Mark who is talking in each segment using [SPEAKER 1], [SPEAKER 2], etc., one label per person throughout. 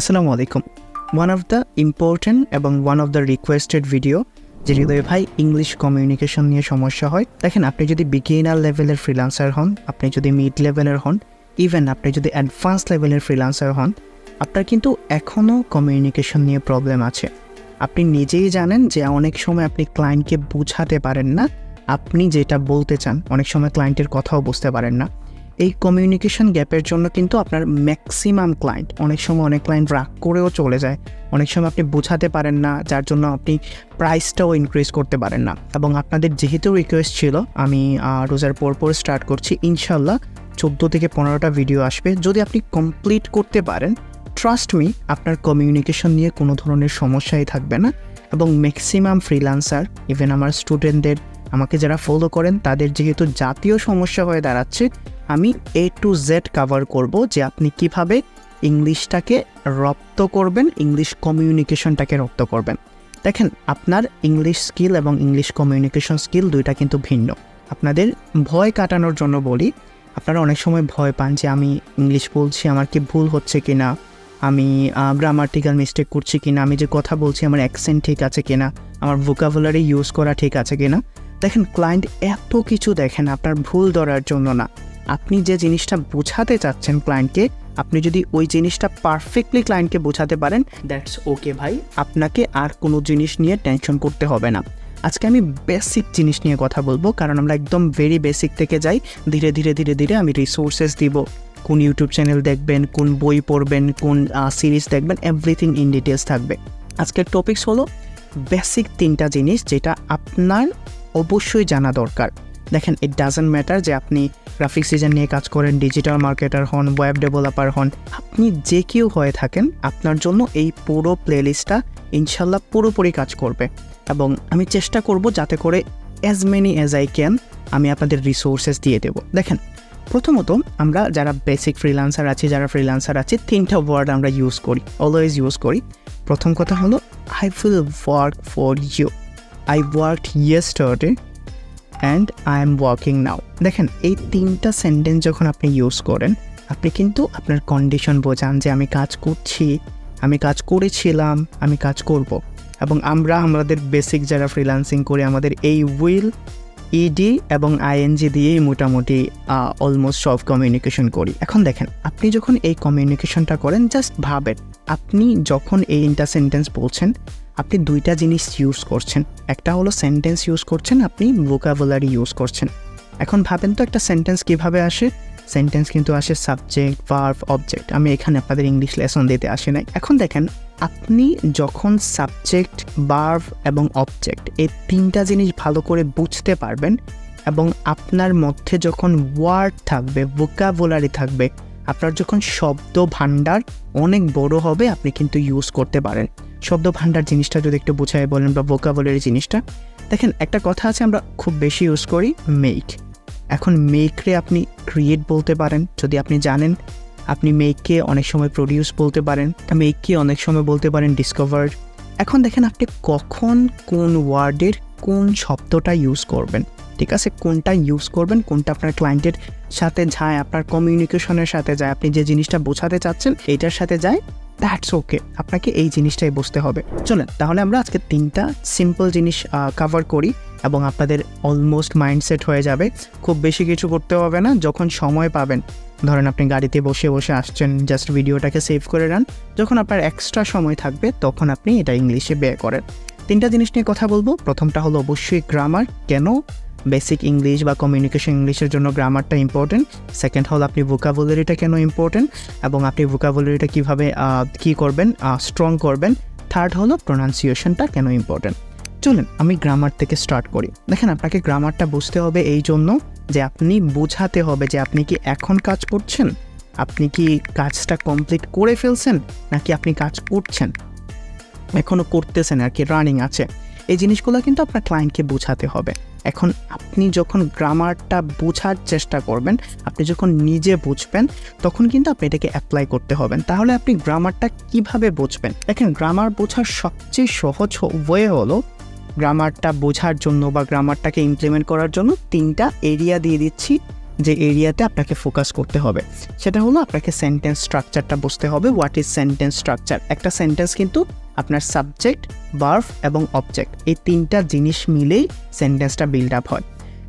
[SPEAKER 1] আসসালামু আলাইকুম one of the important এবং one of the requested video যে হৃদয় ভাই ইংলিশ কমিউনিকেশন নিয়ে সমস্যা হয়, দেখেন আপনি যদি বিগিনার লেভেলের ফ্রিলান্সার হন, আপনি যদি মিড লেভেলের হন ইভেন আপনি যদি অ্যাডভান্স লেভেলের ফ্রিলান্সার হন, আপনার কিন্তু এখনও কমিউনিকেশন নিয়ে প্রবলেম আছে। আপনি নিজেই জানেন যে অনেক সময় আপনি ক্লায়েন্টকে বোঝাতে পারেন না, আপনি যেটা বলতে চান, অনেক সময় ক্লায়েন্টের কথাও বুঝতে পারেন না। এই কমিউনিকেশন গ্যাপের জন্য কিন্তু আপনার ম্যাক্সিমাম ক্লায়েন্ট অনেক সময় অনেক ক্লায়েন্ট রাগ করেও চলে যায়। অনেক সময় আপনি বোঝাতে পারেন না, যার জন্য আপনি প্রাইসটাও ইনক্রিজ করতে পারেন না। এবং আপনাদের যেহেতু রিকোয়েস্ট ছিল, আমি রোজার পর পর স্টার্ট করছি ইনশাল্লাহ চোদ্দ থেকে পনেরোটা ভিডিও আসবে। যদি আপনি কমপ্লিট করতে পারেন ট্রাস্ট মি আপনার কমিউনিকেশন নিয়ে কোনো ধরনের সমস্যাই থাকবে না। এবং ম্যাক্সিমাম ফ্রিলান্সার ইভেন আমার স্টুডেন্টদের আমাকে যারা ফলো করেন, তাদের যেহেতু জাতীয় সমস্যা হয়ে দাঁড়াচ্ছে আমি এ টু জেড কাভার করব যে আপনি কীভাবে ইংলিশটাকে রপ্ত করবেন, ইংলিশ কমিউনিকেশনটাকে রপ্ত করবেন। দেখেন, আপনার ইংলিশ স্কিল এবং ইংলিশ কমিউনিকেশন স্কিল দুইটা কিন্তু ভিন্ন। আপনাদের ভয় কাটানোর জন্য বলি, আপনারা অনেক সময় ভয় পান যে আমি ইংলিশ বলছি, আমার কি ভুল হচ্ছে কি না আমি গ্রামাটিক্যাল মিস্টেক করছি কি না আমি যে কথা বলছি আমার অ্যাকসেন্ট ঠিক আছে কি না আমার ভোকাবুলারি ইউজ করা ঠিক আছে কি না দেখেন ক্লায়েন্ট এত কিছু দেখেন আপনার ভুল ধরার জন্য না। আপনি যে জিনিসটা বোঝাতে চাচ্ছেন ক্লায়েন্টকে আপনি যদি ওই জিনিসটা পারফেক্টলি ক্লায়েন্টকে বোঝাতে পারেন দ্যাটস ওকে ভাই। আপনাকে আর কোনো জিনিস নিয়ে টেনশন করতে হবে না। আজকে আমি বেসিক জিনিস নিয়ে কথা বলব, কারণ আমরা একদম ভেরি বেসিক থেকে যাই। ধীরে ধীরে ধীরে ধীরে আমি রিসোর্সেস দিব। কোন ইউটিউব চ্যানেল দেখবেন, কোন বই পড়বেন, কোন সিরিজ দেখবেন এভরিথিং ইন ডিটেলস থাকবে। আজকের টপিকস হলো বেসিক তিনটা জিনিস যেটা আপনার অবশ্যই জানা দরকার। দেখেন ইট ডাজেন্ট ম্যাটার যে আপনি গ্রাফিক্স ডিজাইন নিয়ে কাজ করেন ডিজিটাল মার্কেটার হন ওয়েব ডেভেলপার হন, আপনি যে কেউ হয়ে থাকেন, আপনার জন্য এই পুরো প্লেলিস্টটা ইনশাল্লাহ পুরোপুরি কাজ করবে। এবং আমি চেষ্টা করব যাতে করে as many as I can আমি আপনাদের রিসোর্সেস দিয়ে দেব। দেখেন, প্রথমত আমরা যারা বেসিক ফ্রিলান্সার আছি, যারা ফ্রিলান্সার আছে, তিনটা ওয়ার্ড আমরা ইউজ করি অলওয়েজ ইউজ করি। প্রথম কথা হলো I will work for you I work yesterday and I am working now দেখেন, এই তিনটা সেন্টেন্স যখন আপনি ইউজ করেন, আপনি কিন্তু আপনার কন্ডিশন বোঝান যে আমি কাজ করছি, আমি কাজ করেছিলাম, আমি কাজ করব। এবং আমরা, আমাদের বেসিক যারা ফ্রিল্যান্সিং করি, আমাদের এই উইল ইডি এবং আইএনজি দিয়েই মোটামুটি অলমোস্ট সব কমিউনিকেশন করি। এখন দেখেন, আপনি যখন এই কমিউনিকেশনটা করেন জাস্ট ভাবেন, আপনি যখন এই ইন্টার সেন্টেন্স বলছেন আপনি দুইটা জিনিস ইউজ করছেন। একটা হলো সেন্টেন্স ইউজ করছেন, আপনি ভোকাবুলারি ইউজ করছেন। এখন ভাবেন তো একটা সেন্টেন্স কীভাবে আসে? সেন্টেন্স কিন্তু আসে সাবজেক্ট ভার্ভ অবজেক্ট আমি এখানে আপনাদের ইংলিশ লেসন দিতে আসি নাই। এখন দেখেন, আপনি যখন সাবজেক্ট বার্ভ এবং অবজেক্ট এই তিনটা জিনিস ভালো করে বুঝতে পারবেন এবং আপনার মধ্যে যখন ওয়ার্ড থাকবে ভোকাবুলারি থাকবে, আপনার যখন শব্দ ভাণ্ডার অনেক বড় হবে, আপনি কিন্তু ইউজ করতে পারেন। শব্দ ভাণ্ডার জিনিসটা যদি একটু বুঝাই বলেন বা ভোকাবুলারি জিনিসটা। দেখেন, একটা কথা আছে আমরা খুব বেশি ইউজ করি মেক এখন মেকরে আপনি ক্রিয়েট বলতে পারেন। যদি আপনি জানেন, আপনি মেককে অনেক সময় প্রডিউস বলতে পারেন মেককে অনেক সময় বলতে পারেন ডিসকভার এখন দেখেন, আপনি কখন কোন ওয়ার্ডের কোন শব্দটা ইউজ করবেন। ঠিক আছে? কোনটা ইউজ করবেন, কোনটা আপনার ক্লায়েন্টের সাথে যায়, আপনার কমিউনিকেশনের সাথে যায়, আপনি যে জিনিসটা বোঝাতে চাচ্ছেন এইটার সাথে যায়। দ্যাটস ওকে আপনাকে এই জিনিসটাই বুঝতে হবে। চলেন, তাহলে আমরা আজকে তিনটা সিম্পল জিনিস কভার করি এবং আপনাদের অলমোস্ট মাইন্ডসেট হয়ে যাবে। খুব বেশি কিছু করতে হবে না, যখন সময় পাবেন। ধরেন আপনি গাড়িতে বসে বসে আসছেন জাস্ট ভিডিওটাকে সেভ করে রান। যখন আপনার এক্সট্রা সময় থাকবে, তখন আপনি এটা ইংলিশে বের করেন। তিনটা জিনিস নিয়ে কথা বলব। প্রথমটা হলো অবশ্যই গ্রামার কেন? বেসিক ইংলিশ বা কমিউনিকেশন ইংলিশের জন্য গ্রামারটা ইম্পর্টেন্ট সেকেন্ড হল আপনি ভোকাবুলারিটা কেন ইম্পর্টেন্ট এবং আপনি ভোকাবুলারিটা কীভাবে কী করবেন স্ট্রং করবেন। থার্ড হলো প্রোনাউন্সিয়েশনটা কেন ইম্পর্টেন্ট চলুন আমি গ্রামার থেকে স্টার্ট করি। দেখেন আপনাকে গ্রামারটা বুঝতে হবে এই জন্য যে আপনি বোঝাতে হবে যে আপনি কি এখন কাজ করছেন? আপনি কি কাজটা কমপ্লিট করে ফেলছেন নাকি আপনি কাজ করছেন? এখনও করতেছেন আর কি রানিং আছে। এই জিনিসগুলো কিন্তু আপনার ক্লায়েন্টকে বোঝাতে হবে। এখন আপনি যখন গ্রামারটা বোঝার চেষ্টা করবেন, আপনি যখন নিজে বুঝবেন, তখন কিন্তু আপনি এটাকে অ্যাপ্লাই করতে হবেন তাহলে আপনি গ্রামারটা কীভাবে বুঝবেন? দেখেন গ্রামার বোঝার সবচেয়ে সহজ ওয়ে হলো গ্রামারটা বোঝার জন্য বা গ্রামারটাকে ইমপ্লিমেন্ট করার জন্য তিনটা এরিয়া দিয়ে দিচ্ছি। যে এরিয়াতে আপনাকে ফোকাস করতে হবে। সেটা হলো আপনাকে সেন্টেন্স স্ট্রাকচারটা বুঝতে হবে। হোয়াট ইজ সেন্টেন্স স্ট্রাকচার একটা সেন্টেন্স কিন্তু আপনার সাবজেক্ট বার্ফ এবং অবজেক্ট এই তিনটা জিনিস মিলেই সেন্টেন্সটা বিল্ড আপ হয়।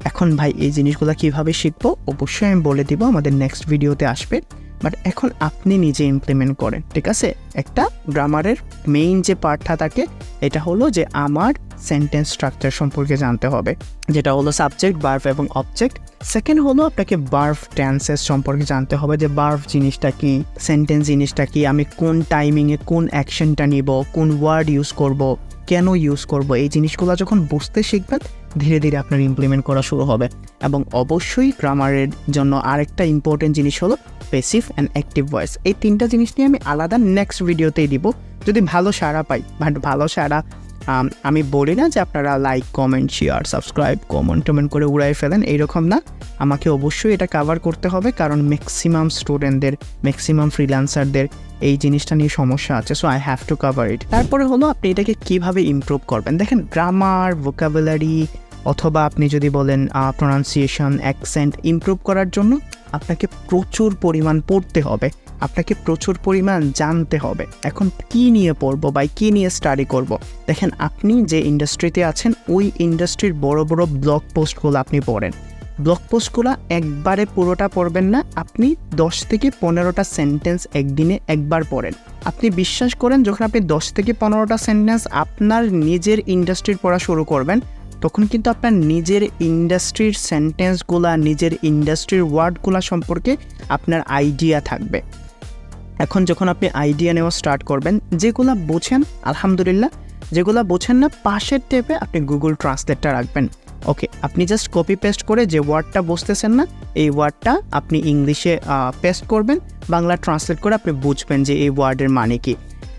[SPEAKER 1] এখন ভাই, এই জিনিসগুলো কীভাবে শিখব? অবশ্যই আমি বলে দিব, আমাদের নেক্সট ভিডিওতে আসবে। বাট এখন আপনি নিজে ইমপ্লিমেন্ট করেন, ঠিক আছে? একটা গ্রামারের মেইন যে পার্টটা থাকে, এটা হলো যে আমার সেন্টেন্স স্ট্রাকচার সম্পর্কে জানতে হবে। যেটা হলো সাবজেক্ট বার্ভ এবং অবজেক্ট সেকেন্ড হলো আপনাকে বার্ভ টেন্সেস সম্পর্কে জানতে হবে যে বার্ভ জিনিসটা কি সেন্টেন্স জিনিসটা কি, আমি কোন টাইমিংয়ে কোন অ্যাকশনটা নিব, কোন ওয়ার্ড ইউজ করব, কেন ইউজ করব, এই জিনিসগুলো যখন বুঝতে শিখবেন, ধীরে ধীরে আপনার ইমপ্লিমেন্ট করা শুরু হবে। এবং অবশ্যই গ্রামারের জন্য আরেকটা ইম্পর্টেন্ট জিনিস হলো পেসিভ অ্যান্ড অ্যাক্টিভ ভয়েস এই তিনটা জিনিস নিয়ে আমি আলাদা নেক্সট ভিডিওতেই দিব। যদি ভালো সাড়া পাই বাট ভালো সাড়া আম, বলি না যে আপনারা like comment share subscribe comment টমেন্ট করে উড়াই ফেলেন এইরকম না। আমাকে অবশ্যই এটা কভার করতে হবে কারণ ম্যাক্সিমাম স্টুডেন্টদের ম্যাক্সিমাম ফ্রিল্যান্সারদের এই জিনিসটা নিয়ে সমস্যা আছে so I have to cover it তারপরে হলো আপনি এটাকে কীভাবে ইমপ্রুভ করবেন? দেখেন গ্রামার ভোকাবুলারি অথবা আপনি যদি বলেন প্রোনাউন্সিয়েশন অ্যাকসেন্ট ইমপ্রুভ করার জন্য আপনাকে প্রচুর পরিমাণ পড়তে হবে। আপনাকে প্রচুর পরিমাণ জানতে হবে। এখন কি নিয়ে পড়ব বা কি নিয়ে স্টাডি করব। দেখেন, আপনি যে ইন্ডাস্ট্রিতে আছেন, ওই ইন্ডাস্ট্রির বড় বড় ব্লগ পোস্টগুলো আপনি পড়েন। ব্লগ পোস্টগুলো একবারে পুরোটা পড়বেন না, আপনি দশ থেকে পনেরোটা সেন্টেন্স একদিনে একবার পড়েন। আপনি বিশ্বাস করেন, যখন আপনি দশ থেকে পনেরোটা সেন্টেন্স আপনার নিজের ইন্ডাস্ট্রির পড়া শুরু করবেন, তখন কিন্তু আপনার নিজের ইন্ডাস্ট্রির সেন্টেন্সগুলা নিজের ইন্ডাস্ট্রির ওয়ার্ডগুলা সম্পর্কে আপনার আইডিয়া থাকবে। এখন যখন আপনি আইডিয়া নেওয়া স্টার্ট করবেন, যেগুলা বোঝেন, আলহামদুলিল্লাহ, যেগুলা বোঝেন না, পাশের টেপে আপনি গুগল ট্রান্সলেটটা রাখবেন। ওকে আপনি জাস্ট কপি পেস্ট করে যে ওয়ার্ডটা বসতেছেন না, এই ওয়ার্ডটা আপনি ইংলিশে পেস্ট করবেন, বাংলা ট্রান্সলেট করে আপনি বুঝবেন যে এই ওয়ার্ডের মানে কি।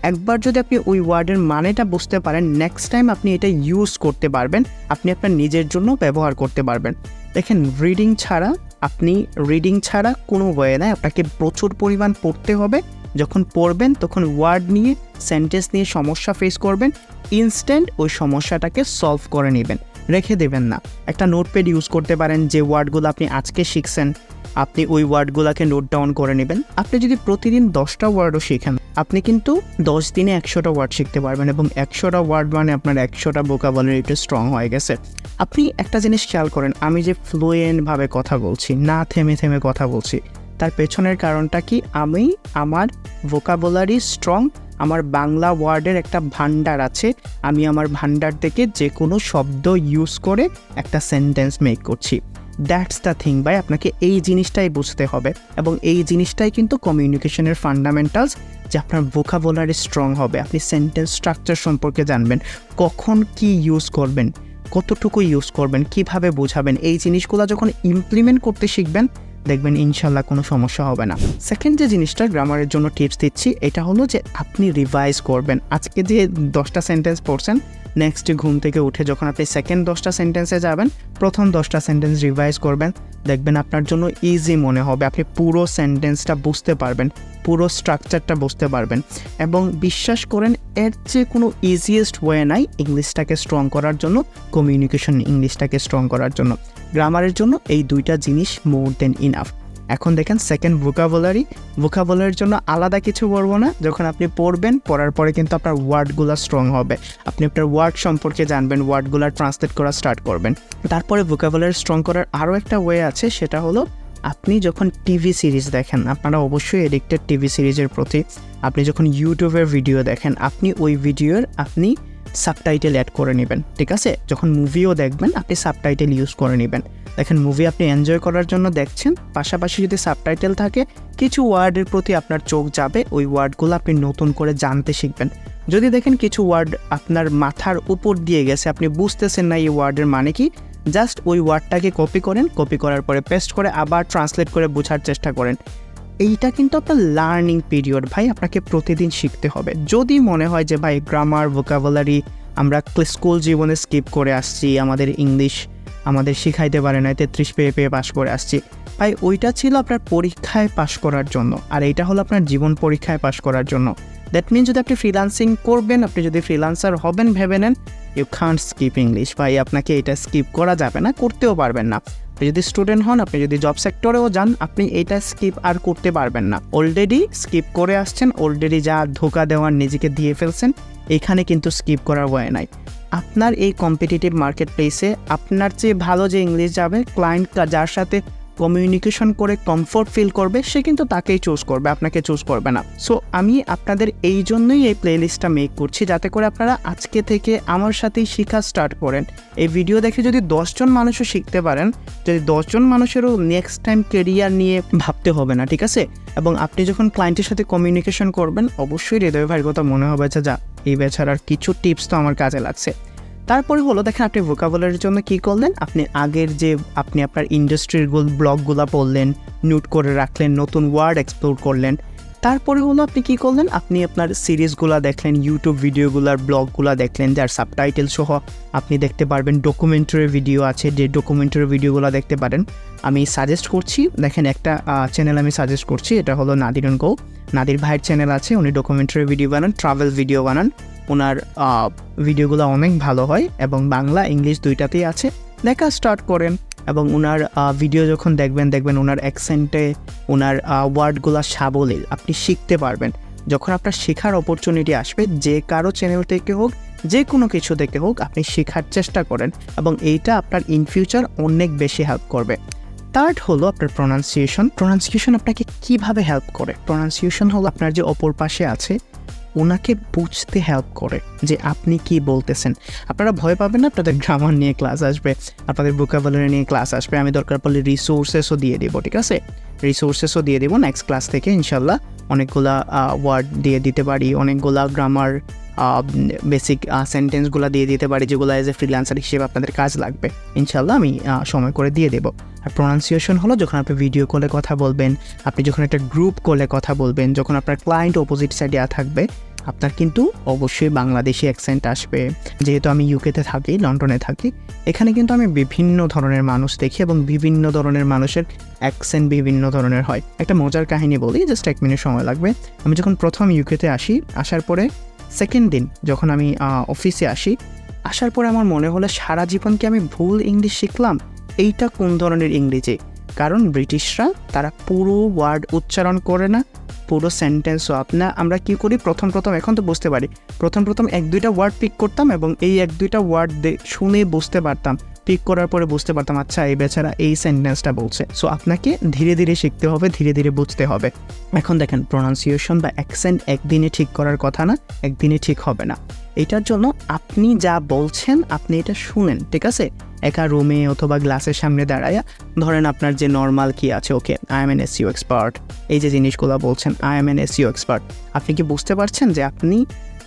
[SPEAKER 1] একবার যদি আপনি ওই ওয়ার্ডের মানেটা বুঝতে পারেন নেক্সট টাইম আপনি এটা ইউজ করতে পারবেন, আপনি আপনার নিজের জন্য ব্যবহার করতে পারবেন। দেখেন রিডিং ছাড়া আপনি রিডিং ছাড়া কোনো ওয়ে নাই। আপনাকে প্রচুর পরিমাণ পড়তে হবে। যখন পড়বেন, তখন ওয়ার্ড নিয়ে সেন্টেন্স নিয়ে সমস্যা ফেস করবেন। ইনস্ট্যান্ট ওই সমস্যাটাকে সলভ করে নেবেন। রেখে দেবেন না। একটা নোটপ্যাড ইউজ করতে পারেন যে ওয়ার্ডগুলো আপনি আজকে শিখছেন। আপনি ওই ওয়ার্ডগুলোকে নোট ডাউন করে নেবেন। আপনি যদি প্রতিদিন দশটা ওয়ার্ডও শিখেন আপনি কিন্তু দশ দিনে একশোটা ওয়ার্ড শিখতে পারবেন এবং একশোটা ওয়ার্ড মানে আপনার একশোটা বোকাবলারিটা স্ট্রং হয়ে গেছে। আপনি একটা জিনিস খেয়াল করেন, আমি যে ফ্লুয়েন্টভাবে কথা বলছি, না থেমে থেমে কথা বলছি, তার পেছনের কারণটা কি? আমি আমার ভোকাবুলারি স্ট্রং আমার বাংলা ওয়ার্ডের একটা ভান্ডার আছে, আমি আমার ভান্ডার থেকে যে কোনো শব্দ ইউজ করে একটা সেন্টেন্স মেক করছি। দ্যাটস দ্য থিং বাই আপনাকে এই জিনিসটাই বুঝতে হবে এবং এই জিনিসটাই কিন্তু কমিউনিকেশনের ফান্ডামেন্টালস যে আপনার ভোকাবুলারি স্ট্রং হবে। আপনি সেন্টেন্স স্ট্রাকচার সম্পর্কে জানবেন, কখন কি ইউজ করবেন, কতটুকু ইউজ করবেন, কীভাবে বোঝাবেন, এই জিনিসগুলো যখন ইমপ্লিমেন্ট করতে শিখবেন, দেখবেন ইনশাল্লাহ কোনো সমস্যা হবে না। সেকেন্ড যে জিনিসটা, গ্রামারের জন্য টিপস দিচ্ছি, এটা হলো যে আপনি রিভাইজ করবেন। আজকে যে দশটা সেন্টেন্স পড়ছেন নেক্সট ঘুম থেকে উঠে যখন আপনি সেকেন্ড দশটা সেন্টেন্সে যাবেন, প্রথম দশটা সেন্টেন্স রিভাইজ করবেন। দেখবেন আপনার জন্য ইজি মনে হবে। আপনি পুরো সেন্টেন্সটা বুঝতে পারবেন, পুরো স্ট্রাকচারটা বুঝতে পারবেন। এবং বিশ্বাস করেন, এর চেয়ে কোনো ইজিয়েস্ট ওয়ে নাই ইংলিশটাকে স্ট্রং করার জন্য কমিউনিকেশন ইংলিশটাকে স্ট্রং করার জন্য। গ্রামারের জন্য এই দুইটা জিনিস মোর দেন ইনাফ এখন দেখেন সেকেন্ড ভোকাবুলারি ভোকাবুলারির জন্য আলাদা কিছু বলব না। যখন আপনি পড়বেন, পড়ার পরে কিন্তু আপনার ওয়ার্ডগুলো স্ট্রং হবে। আপনি আপনার ওয়ার্ড সম্পর্কে জানবেন ওয়ার্ডগুলো ট্রান্সলেট করা স্টার্ট করবেন। তারপরে ভোকাবুলারি স্ট্রং করার আরও একটা ওয়ে আছে, সেটা হলো আপনি যখন টিভি সিরিজ দেখেন, আপনারা অবশ্যই এডিক্টেড টিভি সিরিজের প্রতি। আপনি যখন ইউটিউবের ভিডিও দেখেন, আপনি ওই ভিডিওর আপনি সাবটাইটেল অ্যাড করে নেবেন, ঠিক আছে? যখন মুভিও দেখবেন, আপনি সাবটাইটেল ইউজ করে নেবেন। দেখেন মুভি আপনি এনজয় করার জন্য দেখছেন, পাশাপাশি যদি সাবটাইটেল থাকে, কিছু ওয়ার্ডের প্রতি আপনার চোখ যাবে, ওই ওয়ার্ডগুলো আপনি নতুন করে জানতে শিখবেন। যদি দেখেন, কিছু ওয়ার্ড আপনার মাথার উপর দিয়ে গেছে, আপনি বুঝতেছেন না এই ওয়ার্ডের মানে কি জাস্ট ওই ওয়ার্ডটাকে কপি করেন কপি করার পরে পেস্ট করে আবার ট্রান্সলেট করে বোঝার চেষ্টা করেন। এইটা কিন্তু আপনার লার্নিং পিরিয়ড ভাই, আপনাকে প্রতিদিন শিখতে হবে। যদি মনে হয় যে, ভাই গ্রামার ভোকাবুলারি আমরা স্কুল জীবনে স্কিপ করে আসছি, আমাদের ইংলিশ আমাদের শিখাইতে পারে না তেত্রিশ পেয়ে পেয়ে পাশ করে আসছি, ভাই, ওইটা ছিল আপনার পরীক্ষায় পাশ করার জন্য, আর এইটা হলো আপনার জীবন পরীক্ষায় পাশ করার জন্য। দ্যাট মিন যদি আপনি ফ্রিলান্সিং করবেন, আপনি যদি ফ্রিলান্সার হবেন, ভেবে নেন ইউ খান্ট স্কিপ ইংলিশ ভাই, আপনাকে এটা স্কিপ করা যাবে না, করতেও পারবেন না। আপনি যদি স্টুডেন্ট হন, আপনি যদি জব সেক্টরেও যান, আপনি এটা স্কিপ আর করতে পারবেন না। অলরেডি স্কিপ করে আসছেন অলরেডি যা ধোকা দেওয়ার নিজেকে দিয়ে ফেলছেন, এখানে কিন্তু স্কিপ করার ওয়ে নাই। আপনার এই কম্পিটিটিভ মার্কেট প্লেসে আপনার চেয়ে ভালো যে ইংলিশ যাবে ক্লায়েন্ট যার সাথে কমিউনিকেশন করে কমফোর্ট ফিল করবে, সে কিন্তু তাকেই চুজ করবে, আপনাকে চুজ করবে না। সো আমি আপনাদের এই জন্যই এই প্লেলিস্টটা মেক করছি, যাতে করে আপনারা আজকে থেকে আমার সাথেই শেখা স্টার্ট করেন। এই ভিডিও দেখে যদি দশজন মানুষও শিখতে পারেন, যদি দশজন মানুষেরও নেক্সট টাইম কেরিয়ার নিয়ে ভাবতে হবে না, ঠিক আছে? এবং আপনি যখন ক্লায়েন্টের সাথে কমিউনিকেশন করবেন, অবশ্যই হৃদয় কথা মনে হবে যে, যা, এই বেচারার কিছু টিপস তো আমার কাজে লাগছে। তারপরে হলো দেখেন আপনি ভোকাবুলারির জন্য কি করলেন? আপনি আগের যে, আপনি আপনার ইন্ডাস্ট্রির ব্লগগুলো পড়লেন নোট করে রাখলেন, নতুন ওয়ার্ড এক্সপ্লোর করলেন। তারপরে হলো আপনি কি করলেন? আপনি আপনার সিরিজগুলো দেখলেন ইউটিউব ভিডিওগুলোর ব্লগগুলো দেখলেন, যার সাবটাইটেল সহ আপনি দেখতে পারবেন ডকুমেন্টারি ভিডিও আছে, যে ডকুমেন্টারি ভিডিওগুলো দেখতে পারেন। আমি সাজেস্ট করছি, দেখেন একটা চ্যানেল আমি সাজেস্ট করছি, এটা হলো নাদির গো। নাদির ভাইয়ের চ্যানেল আছে, উনি ডকুমেন্টারি ভিডিও বানান ট্রাভেল ভিডিও বানান। ওনার ভিডিওগুলো অনেক ভালো হয় এবং বাংলা, ইংলিশ দুইটাতেই আছে। দেখা স্টার্ট করেন এবং ওনার ভিডিও যখন দেখবেন দেখবেন ওনার অ্যাকসেন্টে ওনার ওয়ার্ডগুলো সাবলীল। আপনি শিখতে পারবেন। যখন আপনার শেখার অপরচুনিটি আসবে, যে কারও চ্যানেল থেকে হোক, যে কোনো কিছু থেকে হোক, আপনি শেখার চেষ্টা করেন এবং এইটা আপনার ইন ফিউচার অনেক বেশি হেল্প করবে। থার্ড হলো আপনার প্রনাউন্সিয়েশন প্রনাউন্সিয়েশন আপনাকে কীভাবে হেল্প করে? প্রনাউন্সিয়েশন হলো আপনার যে অপর পাশে আছে ওনাকে বুঝতে হেল্প করে যে আপনি কি বলতেছেন। আপনারা ভয় পাবেন না, আপনাদের গ্রামার নিয়ে ক্লাস আসবে, আপনাদের ভোকাবুলারি নিয়ে ক্লাস আসবে। আমি দরকার পড়লে রিসোর্সেসও দিয়ে দেবো, ঠিক আছে? রিসোর্সেসও দিয়ে দেবো। নেক্সট ক্লাস থেকে ইনশাল্লাহ অনেকগুলা ওয়ার্ড দিয়ে দিতে পারি, অনেকগুলা গ্রামার বেসিক সেন্টেন্সগুলো দিয়ে দিতে পারি, যেগুলো এজ এ ফ্রিল্যান্সার হিসেবে আপনাদের কাজ লাগবে। ইনশাল্লাহ আমি সময় করে দিয়ে দেবো। আর প্রোনাউন্সিয়েশন হলো যখন আপনি ভিডিও কলে কথা বলবেন, আপনি যখন একটা গ্রুপ কলে কথা বলবেন, যখন আপনার ক্লায়েন্ট অপোজিট সাইডে থাকবে, আপনার কিন্তু অবশ্যই বাংলাদেশি অ্যাকসেন্ট আসবে। যেহেতু আমি ইউকেতে থাকি লন্ডনে থাকি, এখানে কিন্তু আমি বিভিন্ন ধরনের মানুষ দেখি এবং বিভিন্ন ধরনের মানুষের অ্যাকসেন্ট বিভিন্ন ধরনের হয়। একটা মজার কাহিনী বলি জাস্ট এক মিনিট সময় লাগবে। আমি যখন প্রথম ইউকেতে আসি, আসার পরে সেকেন্ড দিন যখন আমি অফিসে আসি, আসার পর আমার মনে হলো সারা জীবন কি আমি ভুল ইংলিশ শিখলাম। এইটা কোন ধরনের ইংরেজি? কারণ ব্রিটিশরা তারা পুরো ওয়ার্ড উচ্চারণ করে না, পুরো সেন্টেন্সও আপনা আমরা কি করি? প্রথম প্রথম, এখন তো বুঝতে পারি। প্রথম প্রথম এক দুইটা ওয়ার্ড পিক করতাম এবং এই এক দুইটা ওয়ার্ড শুনে বুঝতে পারতাম। পিক করার পরে বুঝতে পারতাম আচ্ছা এই বেচারা এই সেন্টেন্সটা বলছে। সো আপনাকে ধীরে ধীরে শিখতে হবে, ধীরে ধীরে বুঝতে হবে। এখন দেখেন প্রোনাউন্সিয়েশন বা অ্যাকসেন্ট একদিনে ঠিক করার কথা না, একদিনে ঠিক হবে না। এটার জন্য আপনি যা বলছেন, আপনি এটা শুনেন, ঠিক আছে? একা রুমে অথবা গ্লাসের সামনে দাঁড়ায়, ধরেন আপনার যে নর্মাল কি আছে okay I am N S U expert এই যে জিনিসগুলো বলছেন I am N S U expert আপনি কি বুঝতে পারছেন যে আপনি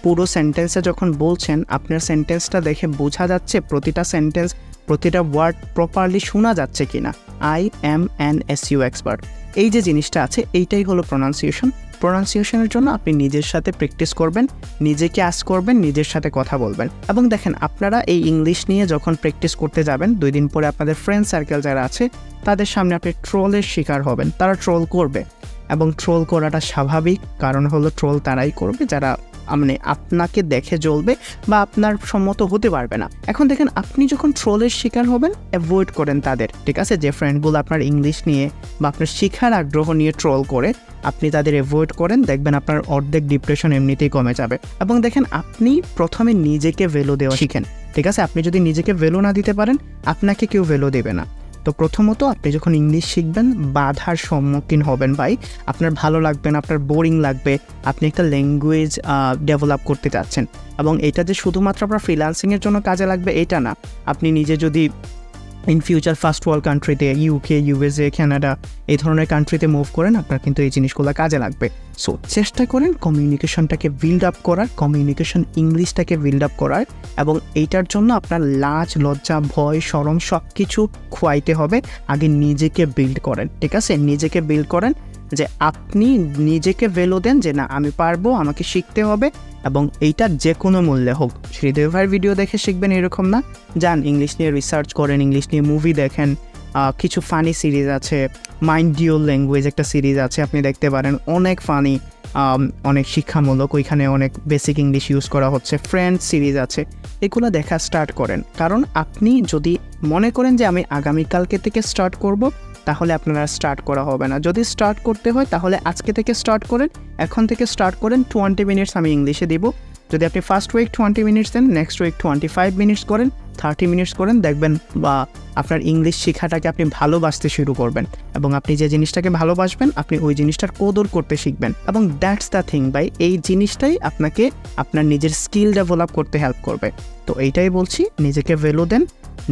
[SPEAKER 1] পুরো সেন্টেন্সে যখন বলছেন, আপনার সেন্টেন্সটা দেখে বোঝা যাচ্ছে প্রতিটা সেন্টেন্স প্রতিটা ওয়ার্ড প্রপারলি শোনা যাচ্ছে কি না I am N S U expert এই যে জিনিসটা আছে, এইটাই হলো প্রোনাউন্সিয়েশন প্রোনাউন্সিয়েশনের জন্য আপনি নিজের সাথে প্র্যাকটিস করবেন, নিজেকে আস করবেন, নিজের সাথে কথা বলবেন। এবং দেখেন, আপনারা এই ইংলিশ নিয়ে যখন প্র্যাকটিস করতে যাবেন, দুই দিন পরে আপনাদের ফ্রেন্ড সার্কেল যারা আছে, তাদের সামনে আপনি ট্রোলের শিকার হবেন। তারা ট্রোল করবে। এবং ট্রোল করাটা স্বাভাবিক, কারণ হলো ট্রোল তারাই করবে। যারা মানে আপনাকে দেখে জ্বলবে বা আপনার সম্মত হতে পারবে না। এখন দেখেন, আপনি যখন ট্রোলের শিকার হবেন, অ্যাভয়েড করেন তাদের, ঠিক আছে? যে ফ্রেন্ডগুলো আপনার ইংলিশ নিয়ে বা আপনার শিখার আগ্রহ নিয়ে ট্রোল করে, আপনি তাদের অ্যাভয়েড করেন, দেখবেন আপনার অর্ধেক ডিপ্রেশন এমনিতেই কমে যাবে। এবং দেখেন, আপনি প্রথমে নিজেকে ভ্যালু দেওয়া শিখেন, ঠিক আছে? আপনি যদি নিজেকে ভ্যালু না দিতে পারেন, আপনাকে কেউ ভ্যালু দেবে না। তো প্রথমত আপনি যখন ইংলিশ শিখবেন, বাধার সম্মুখীন হবেন ভাই। আপনার ভালো লাগবে না, আপনার বোরিং লাগবে। আপনি একটা ল্যাঙ্গুয়েজ ডেভেলপ করতে চাচ্ছেন। এবং এটা যে শুধুমাত্র আপনার ফ্রিলান্সিংয়ের জন্য কাজে লাগবে, এটা না। আপনি নিজে যদি ইন ফিউচার ফার্স্ট ওয়ার্ল্ড কান্ট্রিতে ইউকে ইউএসএ ক্যানাডা এই ধরনের কান্ট্রিতে মুভ করেন, আপনার কিন্তু এই জিনিসগুলো কাজে লাগবে। সো চেষ্টা করেন কমিউনিকেশনটাকে বিল্ড আপ করার কমিউনিকেশন ইংলিশটাকে বিল্ড আপ করার এবং এইটার জন্য আপনার লাজ, লজ্জা, ভয় সরম সব কিছু খোয়াইতে হবে। আগে নিজেকে বিল্ড করেন, ঠিক আছে? নিজেকে বিল্ড করেন যে আপনি নিজেকে ভ্যালু দেন যে না, আমি পারব, আমাকে শিখতে হবে এবং এইটা যে কোনো মূল্যে হোক। শ্রীদেব ভাইয়ের ভিডিও দেখে শিখবেন এরকম না। যান ইংলিশ নিয়ে রিসার্চ করেন ইংলিশ নিয়ে মুভি দেখেন। কিছু ফানি সিরিজ আছে। মাইন্ড ডিওল ল্যাঙ্গুয়েজ একটা সিরিজ আছে, আপনি দেখতে পারেন। অনেক ফানি অনেক শিক্ষামূলক, ওইখানে অনেক বেসিক ইংলিশ ইউজ করা হচ্ছে। ফ্রেন্ড সিরিজ আছে, এগুলো দেখা স্টার্ট করেন। কারণ আপনি যদি মনে করেন যে আমি আগামীকালকে থেকে স্টার্ট করব তাহলে আপনারা স্টার্ট করা হবে না। যদি স্টার্ট করতে হয়, তাহলে আজকে থেকে স্টার্ট করেন, এখন থেকে স্টার্ট করেন টোয়েন্টি মিনিটস আমি ইংলিশে দিব। যদি আপনি ফার্স্ট উইক টোয়েন্টি মিনিটস দেন next week twenty five minutes করেন থার্টি মিনিটস করেন, দেখবেন, বা আপনার ইংলিশ শেখাটাকে আপনি ভালোবাসতে শুরু করবেন। এবং আপনি যে জিনিসটাকে ভালোবাসবেন, আপনি ওই জিনিসটার কদর করতে শিখবেন। এবং দ্যাটস দ্য থিং বাই এই জিনিসটাই আপনাকে আপনার নিজের স্কিল ডেভেলপ করতে হেল্প করবে। তো এইটাই বলছি, নিজেকে ভ্যালু দেন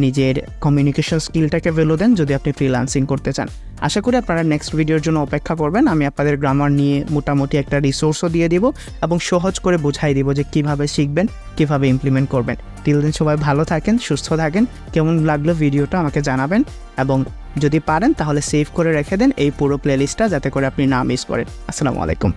[SPEAKER 1] নিজের কমিউনিকেশন স্কিলটাকে ভ্যালু দেন যদি আপনি ফ্রিলান্সিং করতে চান। আশা করি আপনারা নেক্সট ভিডিওর জন্য অপেক্ষা করবেন। আমি আপনাদের গ্রামার নিয়ে মোটামুটি একটা রিসোর্সও দিয়ে দিব এবং সহজ করে বুঝাই দিব যে কীভাবে শিখবেন, কীভাবে ইমপ্লিমেন্ট করবেন। তিল দিন সবাই ভালো থাকেন, সুস্থ থাকেন, কেমন লাগল ভিডিওটা আমাকে জানাবেন এবং যদি পারেন তাহলে সেভ করে রেখে দেন এই পুরো প্লেলিস্টটা যাতে করে আপনি না মিস করেন। আসসালামু আলাইকুম।